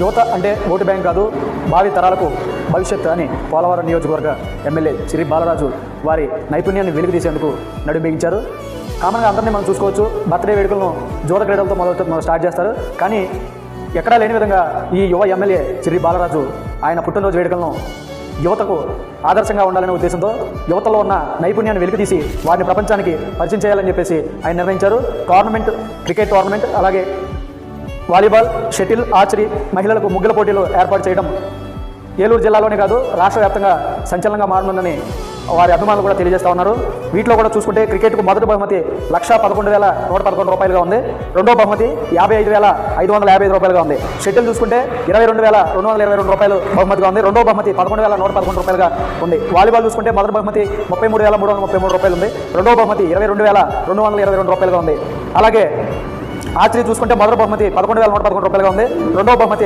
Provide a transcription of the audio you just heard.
యువత అంటే vote bank కాదు భావి తరాలకు భవిష్యత్ అని పోలవరం నియోజకవర్గ ఎమ్మెల్యే శ్రీ బాలరాజు వారి నైపుణ్యాన్ని వెలుగు తీసేందుకు నడుంబిగించారు కామన్గా అందరినీ మనం చూసుకోవచ్చు. బర్త్డే వేడుకలను జోడ క్రీడలతో మొదలు స్టార్ట్ చేస్తారు. కానీ ఎక్కడా లేని విధంగా ఈ యువ ఎమ్మెల్యే శ్రీ బాలరాజు ఆయన పుట్టినరోజు వేడుకలను యువతకు ఆదర్శంగా ఉండాలనే ఉద్దేశంతో యువతలో ఉన్న నైపుణ్యాన్ని వెలికితీసి వారిని ప్రపంచానికి పరిచయం చేయాలని చెప్పేసి ఆయన నిర్ణయించారు. టోర్నమెంట్ క్రికెట్ టోర్నమెంట్ అలాగే వాలీబాల్ షటిల్ ఆర్చరీ మహిళలకు ముగ్గుల పోటీలు ఏర్పాటు చేయడం ఏలూరు జిల్లాలోనే కాదు రాష్ట్ర వ్యాప్తంగా సంచలనంగా మారనుందని వారి అభిమానులు కూడా తెలియజేస్తా ఉన్నారు. వీటిలో కూడా చూసుకుంటే క్రికెట్కు మొదటి బహుమతి లక్ష పదకొండు వేల నూట పదకొండు రూపాయలుగా ఉంది. రెండో బహుమతి యాభై ఐదు వేల ఐదు వందల యాభై ఐదు రూపాయలుగా ఉంది. షటిల్ చూసుకుంటే ఇరవై రెండు వేల రెండు వందల ఇరవై రెండు రూపాయలు బహుమతిగా ఉంది. రెండో బహుమతి పదకొండు వేల నూట పదకొండు రూపాయలుగా ఉంది. వాలీబాల్ చూసుకుంటే మొదటి బహుమతి ముప్పై మూడు వేల మూడు వందల ముప్పై మూడు రూపాయలు ఉంది. రెండో బహుమతి ఇరవై రెండు వేల రెండు వందల ఇరవై రెండు రూపాయలుగా ఉంది. అలాగే ఆర్చరీ చూసుకుంటే మొదటి బహుమతి. పదకొండు వేల నూట పదకొండు రూపాయలుగా ఉంది. రెండో బహుమతి